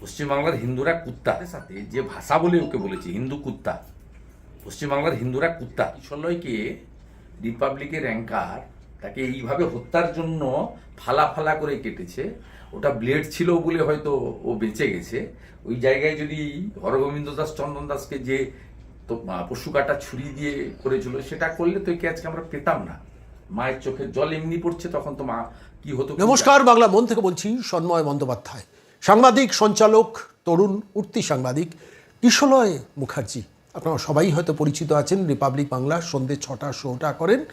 পশ্চিমবাংলার হিন্দুরা কুত্তা। সাথে। যে ভাষা বলে ওকে বলেছে হিন্দু কুত্তা। পশ্চিমবাংলার হিন্দুরা কুত্তা। কিশলয়কে রিপাবলিকের অ্যাঙ্কার তাকে এইভাবে হত্যার জন্য ফালা ফালা করে কেটেছে। ওটা ব্লেড ছিল বলে হয়তো ও বেঁচে গেছে। ওই জায়গায় যদি হরগোবিন্দ দাস চন্দন দাসকে যে তো পশু কাটা ছুরি দিয়ে করেছিল সেটা করলে তো একে আজকে আমরা পেতাম না। মায়ের চোখে জল এমনি পড়ছে তখন তো মা কি হতো নমস্কার বাংলা মন থেকে বলছি সন্ময় বন্দ্যোপাধ্যায়। সাংবাদিক, সঞ্চালক, তরুণ, উঠতি সাংবাদিক কিশলয় মুখার্জি। আপনারা সবাই হয়তো পরিচিত আছেন, রিপাবলিক বাংলা সন্ধ্যে ছটা, শোটা করেন।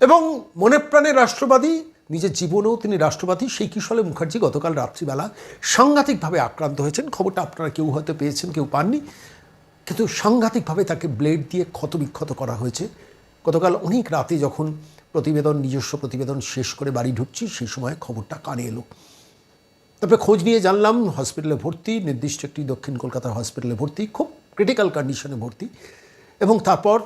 এবং মনে প্রাণে রাষ্ট্রবাদী, নিজের জীবনেও তিনি রাষ্ট্রবাদী, সেই কিশলয় মুখার্জি গতকাল রাত্রিবেলা সাংঘাতিকভাবে আক্রান্ত হয়েছেন। খবরটা আপনারা কেউ হয়তো পেয়েছেন, কেউ পাননি। কিন্তু সাংঘাতিকভাবে তাকে ব্লেড দিয়ে ক্ষতবিক্ষত করা হয়েছে। গতকাল অনেক রাতে যখন প্রতিবেদন, নিজস্ব প্রতিবেদন শেষ করে বাড়ি ঢুকছি, সেই সময় খবরটা কানে এলো। তারপরে খোঁজ নিয়ে জানলাম হসপিটালে ভর্তি, নির্দিষ্ট একটি দক্ষিণ কলকাতার হসপিটালে ভর্তি, খুব ক্রিটিক্যাল কন্ডিশনে ভর্তি। এবং তারপর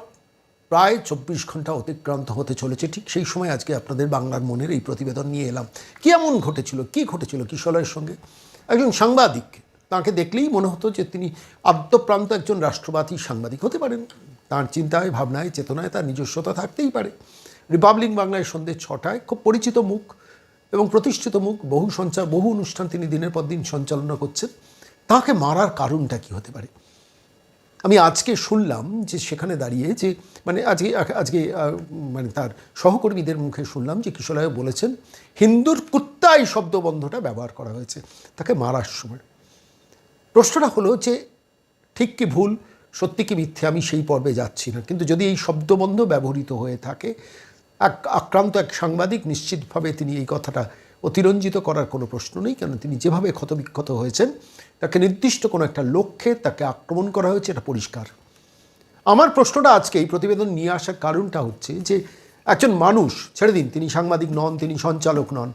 প্রায় চব্বিশ ঘণ্টা অতিক্রান্ত হতে চলেছে। ঠিক সেই সময় আজকে আপনাদের বাংলার মনের এই প্রতিবেদন নিয়ে এলাম। কি এমন ঘটেছিল? কি ঘটেছিল কিশলয়ের সঙ্গে? একজন সাংবাদিক, তাকে দেখলেই মনে হতো যে তিনি আদ্যপ্রান্ত একজন রাষ্ট্রবাদী সাংবাদিক হতে পারেন। তার চিন্তায়, ভাবনায়, চেতনায় তার নিজস্বতা থাকতেই পারে। রিপাবলিক বাংলায় সন্ধ্যে ছটায়, খুব পরিচিত মুখ। এবং প্রতিষ্ঠিত মুখ, বহু সঞ্চার, বহু অনুষ্ঠান তিনি দিনের পর দিন সঞ্চালনা করছেন। তাকে মারার কারণটা কি হতে পারে? আমি আজকে শুনলাম যে সেখানে দাঁড়িয়ে যে মানে আজকে আজকে মানে তার সহকর্মীদের মুখে শুনলাম যে কিশোরায় বলেছেন, হিন্দুর কুত্তা এই শব্দবন্ধটা ব্যবহার করা হয়েছে তাকে মারার সময়। প্রশ্নটা হলো যে, ঠিক কি ভুল? সত্যি কি মিথ্যে? আমি সেই পর্বে যাচ্ছি না। কিন্তু যদি এই শব্দবন্ধ ব্যবহৃত হয়ে থাকে এক আক্রান্ত এক সাংবাদিক নিশ্চিতভাবে তিনি এই কথাটা অতিরঞ্জিত করার কোনো প্রশ্ন নেই কেন তিনি যেভাবে ক্ষতবিক্ষত হয়েছেন, তাকে নির্দিষ্ট কোনো একটা লক্ষ্যে তাকে আক্রমণ করা হয়েছে, এটা পরিষ্কার। আমার প্রশ্নটা আজকে এই প্রতিবেদন নিয়ে আসার কারণটা হচ্ছে যে একজন মানুষ, ছেড়ে দিন, তিনি সাংবাদিক নন, তিনি সঞ্চালক নন,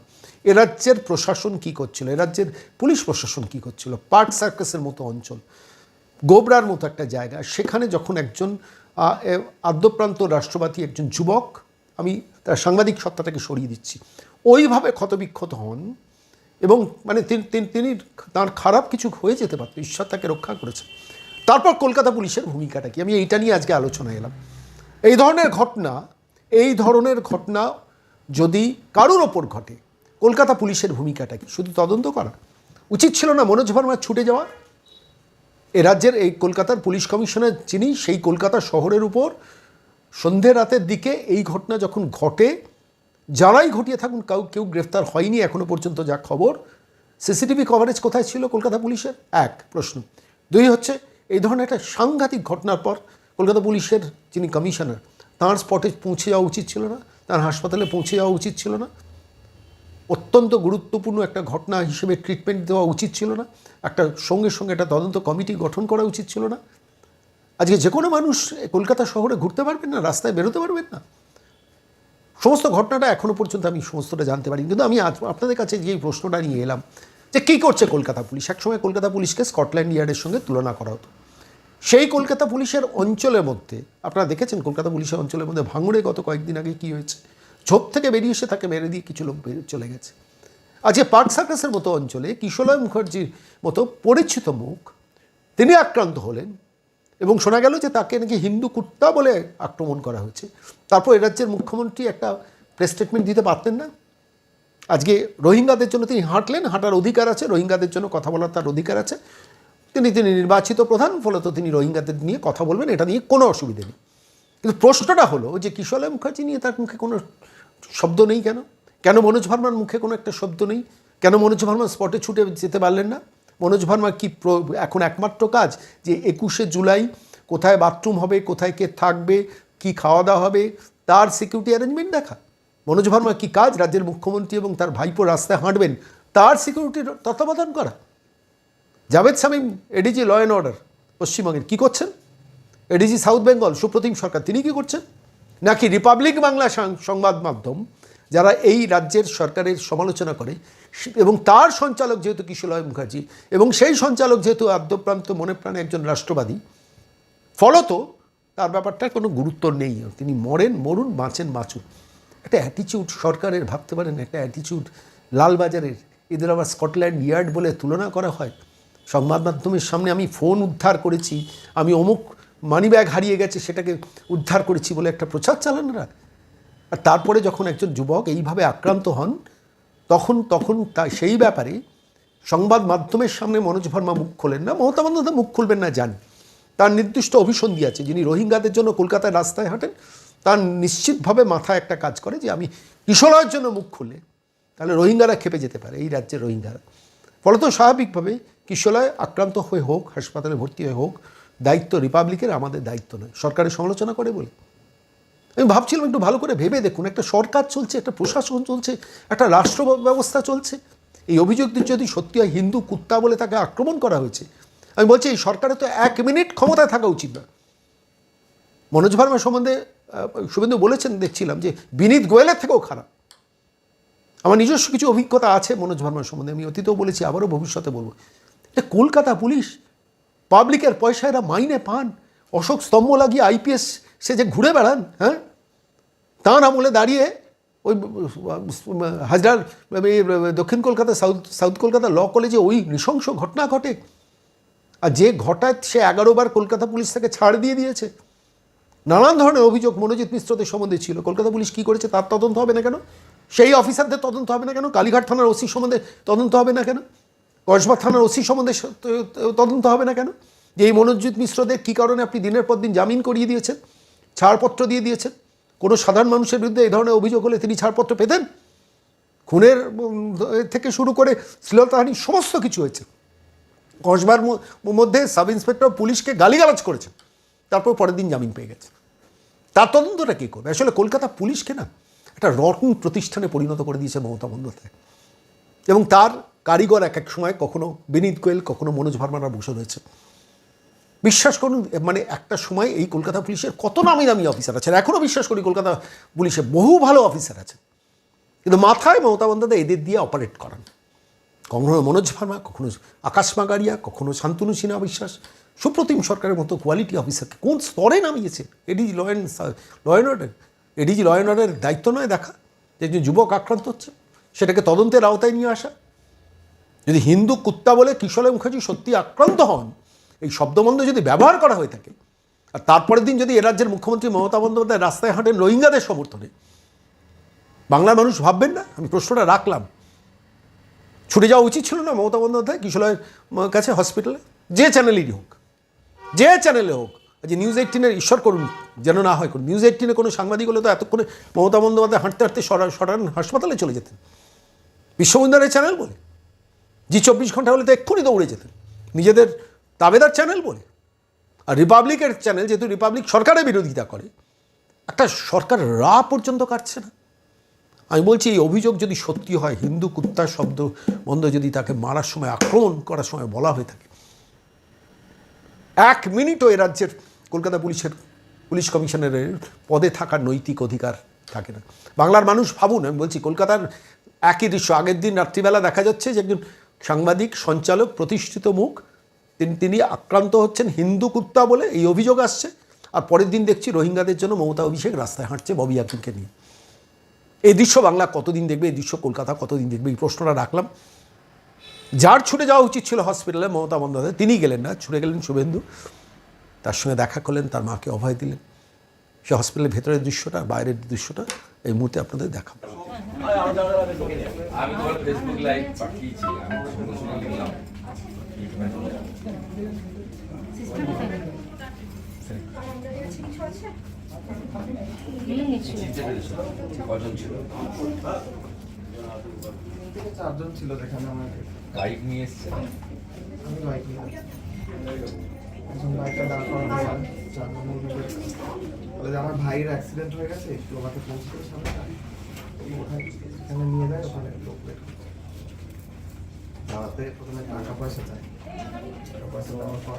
এ রাজ্যের প্রশাসন কি করছিল, এ রাজ্যের পুলিশ প্রশাসন কি করছিল? পার্ক সার্কাসের মতো অঞ্চল, গোবরার মতো একটা জায়গা, সেখানে যখন একজন আদ্যপ্রান্ত রাষ্ট্রবাদী একজন যুবক আমি তার সাংবাদিক সত্তাটাকে সরিয়ে দিচ্ছি। ওইভাবে ক্ষতবিক্ষত হন এবং মানে তিনি- তার খারাপ কিছু হয়ে যেতে পারত, ঈশ্বর তাকে রক্ষা করেছে তারপর কলকাতা পুলিশের ভূমিকাটা কি? আমি এইটা নিয়ে আজকে আলোচনায় এলাম। এই ধরনের ঘটনা, এই ধরনের ঘটনা যদি কারোর ওপর ঘটে, কলকাতা পুলিশের ভূমিকাটা কি? শুধু তদন্ত করা? উচিত ছিল না মনোজ ভার্মা ছুটে যাওয়া? এ রাজ্যের এই কলকাতার পুলিশ কমিশনার যিনি, সেই কলকাতা শহরের উপর সন্ধে রাতের দিকে এই ঘটনা যখন ঘটে, যারাই ঘটিয়ে থাকুন, কাউ, কেউ গ্রেফতার হয়নি এখনও পর্যন্ত যা খবর। সিসিটিভি কভারেজ কোথায় ছিল কলকাতা পুলিশের? এক প্রশ্ন। দুই হচ্ছে, এই ধরনের একটা সাংঘাতিক ঘটনার পর কলকাতা পুলিশের যিনি কমিশনার তাঁর স্পটে পৌঁছে যাওয়া উচিত ছিল না, তার হাসপাতালে পৌঁছে যাওয়া উচিত ছিল না। অত্যন্ত গুরুত্বপূর্ণ একটা ঘটনা হিসেবে ট্রিটমেন্ট দেওয়া উচিত ছিল না। একটা সঙ্গে সঙ্গে একটা তদন্ত কমিটি গঠন করা উচিত ছিল না। আজকে যে কোনো মানুষ কলকাতা শহরে ঘুরতে পারবেন না, রাস্তায় বেরোতে পারবেন না। সমস্ত ঘটনাটা এখনও পর্যন্ত আমি সমস্তটা জানতে পারি কিন্তু আমি আজ আপনাদের কাছে যে প্রশ্নটা নিয়ে এলাম, যে কী করছে কলকাতা পুলিশ? একসময় কলকাতা পুলিশকে স্কটল্যান্ড ইয়ার্ডের সঙ্গে তুলনা করা হতো। সেই কলকাতা পুলিশের অঞ্চলের মধ্যে, আপনারা দেখেছেন কলকাতা পুলিশের অঞ্চলের মধ্যে ভাঙড়ে গত কয়েকদিন আগে কী হয়েছে? ঝোপ থেকে বেরিয়ে এসে তাকে মেরে দিয়ে কিছু লোক চলে গেছে। আজকে পার্ক সার্কাসের মতো অঞ্চলে কিশোরয় মুখার্জির মতো পরিচিত মুখ, তিনি আক্রান্ত হলেন। এবং শোনা গেল যে তাকে নাকি হিন্দু কুত্তা বলে আক্রমণ করা হয়েছে। তারপর এ রাজ্যের মুখ্যমন্ত্রী একটা প্রেস স্টেটমেন্ট দিতে পারতেন না। আজকে রোহিঙ্গাদের জন্য তিনি হাঁটলেন, হাঁটার অধিকার আছে, রোহিঙ্গাদের জন্য কথা বলার তার অধিকার আছে। তিনি তিনি নির্বাচিত প্রধান, ফলত তিনি রোহিঙ্গাদের নিয়ে কথা বলবেন, এটা নিয়ে কোনো অসুবিধে নেই। কিন্তু প্রশ্নটা হলো যে কিশোরয় মুখার্জি নিয়ে তার মুখে কোনো শব্দ নেই কেন? কেন মনোজ ভার্মার মুখে কোনো একটা শব্দ নেই? কেন মনোজ ভার্মা স্পটে ছুটে যেতে পারলেন না? মনোজ ভার্মার কি এখন একমাত্র কাজ যে একুশে জুলাই কোথায় বাথরুম হবে, কোথায় কে থাকবে, কি খাওয়া দাওয়া হবে, তার সিকিউরিটি অ্যারেঞ্জমেন্ট দেখা। মনোজ ভার্মা কি কাজ? রাজ্যের মুখ্যমন্ত্রী এবং তার ভাইপো রাস্তায় হাঁটবেন, তার সিকিউরিটির তত্ত্বাবধান করা। Javed Shamim ADG law and order পশ্চিমবঙ্গের, কী করছেন? এডিজি সাউথ বেঙ্গল সুপ্রতিম সরকার, তিনি কি করছেন? নাকি রিপাবলিক বাংলা সংবাদ মাধ্যম যারা এই রাজ্যের সরকারের সমালোচনা করে এবং তার সঞ্চালক যেহেতু কিশোরয় মুখার্জি, এবং সেই সঞ্চালক যেহেতু আদ্যপ্রান্ত মনে প্রাণে একজন রাষ্ট্রবাদী, ফলত তার ব্যাপারটার কোনো গুরুত্ব নেই। তিনি মরেন, মরুন, বাঁচেন, বাঁচুন। একটা অ্যাটিচিউড সরকারের, ভাবতে পারেন, একটা অ্যাটিচিউড লালবাজারের, এদের আবার স্কটল্যান্ড ইয়ার্ড বলে তুলনা করা হয়। সংবাদ মাধ্যমের সামনে আমি ফোন উদ্ধার করেছি, আমি অমুক মানি ব্যাগ হারিয়ে গেছে সেটাকে উদ্ধার করেছি বলে একটা প্রচার চালান না আর তারপরে যখন একজন যুবক এইভাবে আক্রান্ত হন, তখন তখন তা, সেই ব্যাপারে সংবাদ মাধ্যমের সামনে মনোজ ভার্মা মুখ খোলেন না। মমতা বন্দ্যোপাধ্যায় মুখ খুলবেন না জানি তার নির্দিষ্ট অভিসন্ধি আছে। যিনি রোহিঙ্গাদের জন্য কলকাতায় রাস্তায় হাঁটেন, তার নিশ্চিতভাবে মাথায় একটা কাজ করে যে, আমি কিশোরের জন্য মুখ খুলে তাহলে রোহিঙ্গারা খেপে যেতে পারে, এই রাজ্যের রোহিঙ্গারা। ফলত স্বাভাবিকভাবে কিশোরায় আক্রান্ত হয়ে হোক, হাসপাতালে ভর্তি হয়ে হোক, দায়িত্ব রিপাবলিকের, আমাদের দায়িত্ব নয়। সরকারের সমালোচনা করে বলে। আমি ভাবছিলাম একটু ভালো করে ভেবে দেখুন, একটা সরকার চলছে, একটা প্রশাসন চলছে, একটা রাষ্ট্র ব্যবস্থা চলছে। এই অভিযোগ যদি সত্যি হয়, হিন্দু কুত্তা বলে তাকে আক্রমণ করা হয়েছে, আমি বলছি এই সরকারের তো এক মিনিট ক্ষমতায় থাকা উচিত না। মনোজ ভার্মা সম্বন্ধে শুভেন্দু বলেছেন, দেখছিলাম যে বিনীত গোয়েলের থেকেও খারাপ। আমার নিজস্ব কিছু অভিজ্ঞতা আছে মনোজ ভার্মার সম্বন্ধে, আমি অতীতেও বলেছি, আবারও ভবিষ্যতে বলব। এটা কলকাতা পুলিশ, পাবলিকের পয়সা এরা মাইনে পান, অশোক স্তম্ভ লাগিয়ে আইপিএস, সে যে ঘুরে বেড়ান হ্যাঁ? তাঁর আমলে দাঁড়িয়ে ওই, হাজরার দক্ষিণ Kolkata, south south Kolkata law কলেজে ওই নৃশংস ঘটনা ঘটে। আর যে ঘটায় সে এগারো বার কলকাতা পুলিশ তাকে ছাড় দিয়ে দিয়েছে। নানান ধরনের অভিযোগ মনোজিৎ মিশ্রদের সম্বন্ধে ছিল। কলকাতা পুলিশ কী করেছে তার তদন্ত হবে না কেন? সেই অফিসারদের তদন্ত হবে না কেন? কালীঘাট থানার ওসি সম্বন্ধে তদন্ত হবে না কেন? কসবা থানার ওসি সম্বন্ধে তদন্ত হবে না কেন? যে এই মনোজিৎ মিশ্রদের কী কারণে আপনি দিনের পর দিন জামিন করিয়ে দিয়েছেন? ছাড়পত্র দিয়ে দিয়েছেন? কোনো সাধারণ মানুষের বিরুদ্ধে এই ধরনের অভিযোগ হলে তিনি ছাড়পত্র পেতেন? খুনের থেকে শুরু করে শ্লীলতাহানি সমস্ত কিছু হয়েছে। কসবার মধ্যে সাব ইন্সপেক্টর পুলিশকে গালিগালাজ করেছে তারপর পরের দিন জামিন পেয়ে গেছে। তার তদন্তটা কী করবে? আসলে কলকাতা পুলিশকে না, একটা রটন প্রতিষ্ঠানে পরিণত করে দিয়েছে মমতা বন্দ্যোপাধ্যায়। এবং তার কারিগর এক এক সময় কখনো বিনীত গোয়েল, কখনো মনোজ ভার্মারা বসে রয়েছে। বিশ্বাস করুন মানে একটা সময় এই কলকাতা পুলিশের কত নামি দামি অফিসার আছেন এখনও বিশ্বাস করি কলকাতা পুলিশে বহু ভালো অফিসার আছে কিন্তু মাথায় মমতা বন্দ্যোপাধ্যায় এদের দিয়ে অপারেট করান। কখনো মনোজ ভার্মা, কখনো আকাশ মাগারিয়া কখনো শান্তনু সিনহা বিশ্বাস, সুপ্রতিম সরকারের মতো কোয়ালিটি অফিসারকে কোন স্তরে নামিয়েছে? ADG law and law and order ADG law and অর্ডারের দায়িত্ব নয় দেখা, যে একজন যুবক আক্রান্ত হচ্ছে, সেটাকে তদন্তের আওতায় নিয়ে আসা। যদি হিন্দু কুত্তা বলে কিশোর মুখার্জি সত্যি আক্রান্ত হন এই শব্দবন্ধ যদি ব্যবহার করা হয়ে থাকে, আর তারপরের দিন যদি এ রাজ্যের মুখ্যমন্ত্রী মমতা বন্দ্যোপাধ্যায় রাস্তায় হাঁটেন, রোহিঙ্গাদের সমর্থনে। বাংলার মানুষ ভাববেন না? আমি প্রশ্নটা রাখলাম। ছুটে যাওয়া উচিত ছিল না মমতা বন্দ্যোপাধ্যায়? কিশোরের কাছে হসপিটালে? যে চ্যানেলেরই হোক। যে চ্যানেলে হোক। যে নিউজ এইটিনের ঈশ্বর করুন যেন না হয় করুন নিউজ এইটিনে কোনো সাংবাদিক হলে তো এতক্ষণে মমতা বন্দ্যোপাধ্যায় হাঁটতে হাঁটতে সরা, সরান হাসপাতালে চলে যেতেন। বিশ্ববিদ্যালয়ের চ্যানেল বলে। জি চব্বিশ ঘণ্টা হলে তো এক্ষুনি দৌড়ে যেতেন। নিজেদের তাবেদার চ্যানেল বলে। আর রিপাবলিকের চ্যানেল যেহেতু রিপাবলিক সরকারের বিরোধিতা করে, একটা সরকার রা পর্যন্ত কাটছে না। আমি বলছি এই অভিযোগ যদি সত্যি হয়, হিন্দু কুত্তার শব্দ বন্ধ যদি তাকে মারার সময়, আক্রমণ করার সময় বলা হয়ে থাকে, এক মিনিটও এ রাজ্যের কলকাতা পুলিশের, পুলিশ কমিশনারের পদে থাকার নৈতিক অধিকার থাকে না। বাংলার মানুষ ভাবুন, আমি বলছি কলকাতার একই দৃশ্য। আগের দিন রাত্রিবেলা দেখা যাচ্ছে যে একজন সাংবাদিক, সঞ্চালক, প্রতিষ্ঠিত মুখ তিনি আক্রান্ত হচ্ছেন হিন্দু কুত্তা বলে এই অভিযোগ আসছে। আর পরের দিন দেখছি রোহিঙ্গাদের জন্য মমতা অভিষেক রাস্তায় হাঁটছে ববি আকিমকে নিয়ে। এই দৃশ্য বাংলা কতদিন দেখবে, এই দৃশ্য কলকাতা কতদিন দেখবে, এই প্রশ্নটা রাখলাম। যার ছুটে যাওয়া উচিত ছিল হসপিটালে মমতা বন্দ্যোপাধ্যায়, তিনি গেলেন না, ছুটে গেলেন শুভেন্দু। তার সঙ্গে দেখা করলেন, তার মাকে অভয় দিলেন। সে হসপিটালের ভেতরের দৃশ্যটা, বাইরের দৃশ্যটা, এই মুহূর্তে আপনাদের দেখাবো। আমি ফেসবুক পাঠিয়েছি, আমি চারজন ছিল যেখানে আমার বাইক নিয়ে এসছে আমি বাইক নিয়ে এখন বাইকটা দাঁড় করানো চারজন আমার ভাইয়ের অ্যাক্সিডেন্ট হয়ে গেছে, একটু আমাকে পৌঁছে দেবে সামনে ওখানে নিয়ে যায়, ওখানে লোক বের করে। প্রথমে টাকা পয়সা চাই। টাকা পয়সা দেওয়ার পর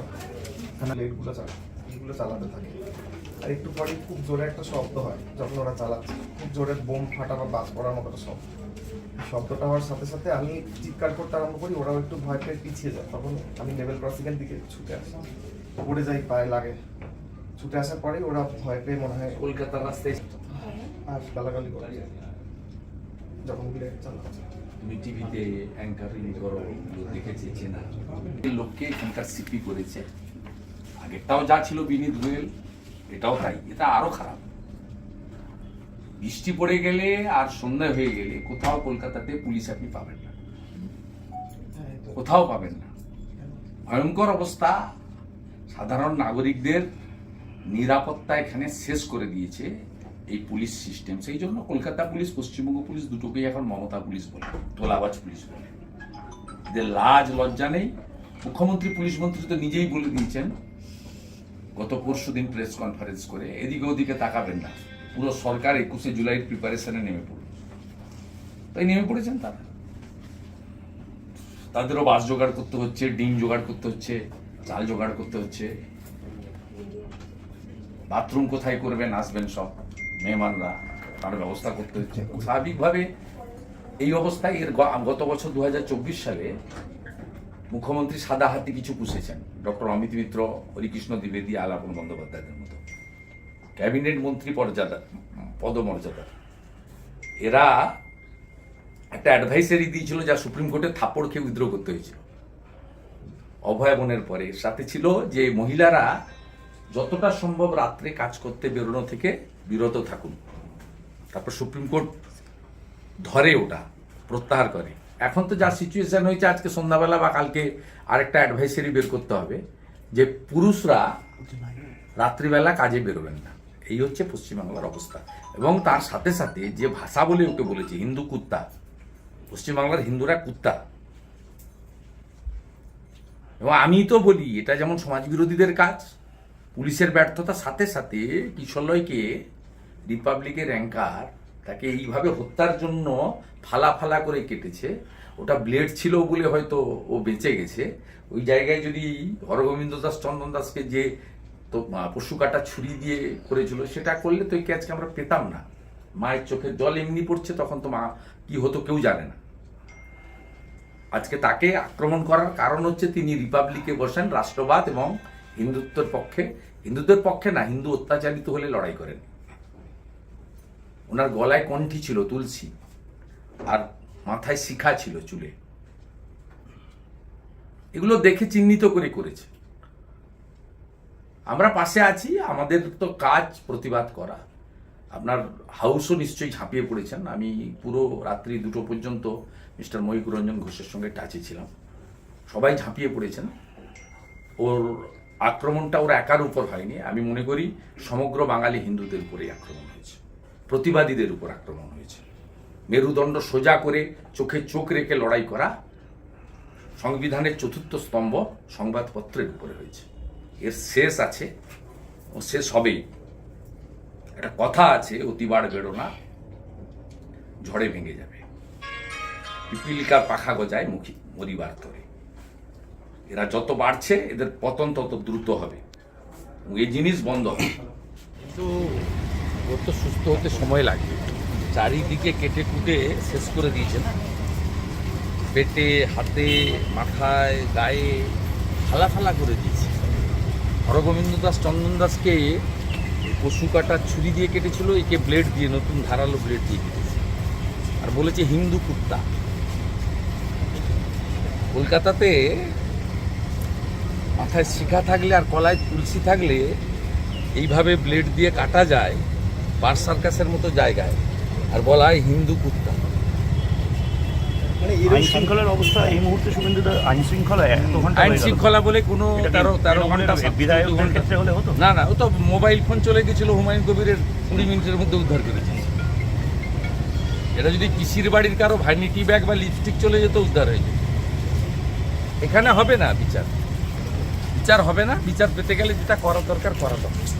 এখানে লেটগুলো চালা এইগুলো চালাতে থাকে। আর একটু পরে খুব জোরে একটা শব্দ হয় যখন ওরা চালাচ্ছে। খুব জোরে বোম ফাটা বা বাজ পড়ার মতো একটা শব্দ। শব্দটা হওয়ার সাথে সাথে আমি চিৎকার করতে আরম্ভ করি ওরাও একটু ভয় পেয়ে পিছিয়ে যায়। তখন আমি লেভেল ক্রসিং এর দিকে ছুটে আসি। পড়ে যাই পায়ে লাগে। ছুটে আসার পরেই ওরা ভয় পেয়ে মনে হয় কলকাতার রাস্তায় আর গালাগালি করে। যখন চালাচ্ছে তুমি টিভিতে অ্যাঙ্কারিং করো দেখেছি, চেনা। লোককে এখানকার সিপি করেছে। আগেরটাও যা ছিল বিনীত গোয়েল, এটাও তাই। এটা খারাপ। বৃষ্টি পড়ে গেলে আর সন্ধ্যা হয়ে গেলে কোথাও কলকাতাতে পুলিশ আপনি পাবেন না। কোথাও পাবেন না। ভয়ঙ্কর অবস্থা। সাধারণ নাগরিকদের নিরাপত্তা এখানে শেষ করে দিয়েছে। এই পুলিশ সিস্টেম সেই জন্য কলকাতা পুলিশ, পশ্চিমবঙ্গ পুলিশ দুটোকেই এখন মমতা পুলিশ বলে তোলাবাজ পুলিশ বলে। এদের লাজ, লজ্জা নেই। মুখ্যমন্ত্রী, পুলিশ মন্ত্রী তো নিজেই বলে দিয়েছেন, গত পরশু দিন প্রেস কনফারেন্স করে, এদিকে ওদিকে তাকাবেন না। পুরো সরকার একুশে জুলাইয়ের প্রিপারেশনে নেমে পড়ল। তাই নেমে পড়েছেন তারা। তাদেরও বাস জোগাড় করতে হচ্ছে, ডিম জোগাড় করতে হচ্ছে, চাল জোগাড় করতে হচ্ছে। বাথরুম কোথায় করবেন, আসবেন সব। মেহমানরা তার ব্যবস্থা করতে হচ্ছে। স্বাভাবিকভাবে এই অবস্থায় এর গত বছর দু হাজার চব্বিশ সালে মুখ্যমন্ত্রী সাদা হাতি কিছু পুষেছেন। ডক্টর অমিত মিত্র, হরিকৃষ্ণ দ্বিবেদী, আলাপন বন্দ্যোপাধ্যায়ের মতো। ক্যাবিনেট মন্ত্রী পর্যাদা পদমর্যাদা। এরা একটা অ্যাডভাইসারি দিয়েছিল যা সুপ্রিম কোর্টে থাপ্পড় খেয়ে উইথড্র করতে হয়েছিল। অভয় বনের পরে সাথে ছিল যে মহিলারা যতটা সম্ভব রাত্রে কাজ করতে বেরোনো থেকে বিরত থাকুন। তারপর সুপ্রিম কোর্ট ধরে ওটা, প্রত্যাহার করে। এখন তো যা সিচুয়েশন হয়েছে, আজকে সন্ধ্যাবেলা বা কালকে আরেকটা অ্যাডভাইসারি বের করতে হবে যে পুরুষরা রাত্রিবেলা কাজে বেরোবেন না। এই হচ্ছে পশ্চিমবাংলার অবস্থা। এবং তার সাথে সাথে যে ভাষা বলে ওকে বলেছে, হিন্দু কুত্তা, পশ্চিমবাংলার হিন্দুরা কুত্তা। এবং আমি তো বলি, এটা যেমন সমাজ বিরোধীদের কাজ, পুলিশের ব্যর্থতার সাথে সাথে কিশলয়কে রিপাবলিকের অ্যাঙ্কার তাকে এইভাবে হত্যার জন্য ফালা ফালা করে কেটেছে। ওটা ব্লেড ছিল বলে হয়তো ও বেঁচে গেছে। ওই জায়গায় যদি হরগোবিন্দ দাস, চন্দন দাসকে যে তো পশু কাটা ছুরি দিয়ে করেছিল, সেটা করলে তো এই আজকে আমরা পেতাম না। মায়ের চোখের জল এমনি পড়ছে, তখন তো মা কি হতো কেউ জানে না। আজকে তাকে আক্রমণ করার কারণ হচ্ছে তিনি রিপাবলিকে বসেন, রাষ্ট্রবাদ এবং হিন্দুত্বের পক্ষে। হিন্দুত্বের পক্ষে না, হিন্দু অত্যাচারিত হলে লড়াই করেন। ওনার গলায় কণ্ঠি ছিল, তুলসী। আর মাথায় শিখা ছিল চুলে। এগুলো দেখে চিহ্নিত করে করেছে। আমরা পাশে আছি, আমাদের তো কাজ প্রতিবাদ করা। আপনার হাউসও নিশ্চয়ই ঝাঁপিয়ে পড়েছেন। আমি পুরো রাত্রি দুটো পর্যন্ত মিস্টার মহিকুর রঞ্জন ঘোষের সঙ্গে টাচে ছিলাম। সবাই ঝাঁপিয়ে পড়েছেন। ওর আক্রমণটা ওর একার উপর হয়নি। আমি মনে করি সমগ্র বাঙালি হিন্দুদের উপরেই আক্রমণ। প্রতিবাদীদের উপর আক্রমণ হয়েছে মেরুদণ্ড সোজা করে চোখে চোখ রেখে লড়াই করা সংবিধানের চতুর্থ স্তম্ভ সংবাদপত্রের উপরে হয়েছে। এর শেষ আছে, ও শেষ হবেই। একটা কথা আছে, অতিবার বেরো না ঝড়ে ভেঙে যাবে। পিপিলিকার পাখা গজায় মুখী, মরিবার তরে। এরা যত বাড়ছে, এদের পতন তত দ্রুত হবে। এই জিনিস বন্ধ হবে। কিন্তু ওর তো সুস্থ হতে সময় লাগবে চারিদিকে কেটে কুটে শেষ করে দিয়েছেন। পেটে, হাতে, মাথায়, গায়ে ফালা ফালা করে দিয়েছে। হরগোবিন্দ দাস, চন্দন দাসকে পশু কাটার ছুরি দিয়ে কেটেছিল, একে ব্লেড দিয়ে, নতুন ধারালো ব্লেড দিয়ে কেটেছে। আর বলেছে হিন্দু কুত্তা। কলকাতাতে মাথায় শিখা থাকলে আর কলায় তুলসী থাকলে এইভাবে ব্লেড দিয়ে কাটা যায় বার সার্কাসের মতো জায়গায়। আর বলা হয় হিন্দু কুত্তা। মানে অবস্থা এই মুহূর্তে শুভেন্দু দা আইন শৃঙ্খলা এত ঘণ্টা আইন গেল। শৃঙ্খলা বলে কোনো তেরো তেরো ঘণ্টা তৃণমূলের সাত- বিধায়কদের চোদ্দ ঘন্টা- ক্ষেত্রে হলে হতো? না না ও তো মোবাইল ফোন চলে গেছিল হুমায়ুন কবিরের কুড়ি মিনিটের মধ্যে উদ্ধার করেছে। এটা যদি পিসির বাড়ির কারও ভাইনিটি ব্যাগ বা লিপস্টিক চলে যেত উদ্ধার হয়ে যেত। এখানে হবে না বিচার। বিচার হবে না বিচার পেতে গেলে যেটা করা দরকার করা দরকার।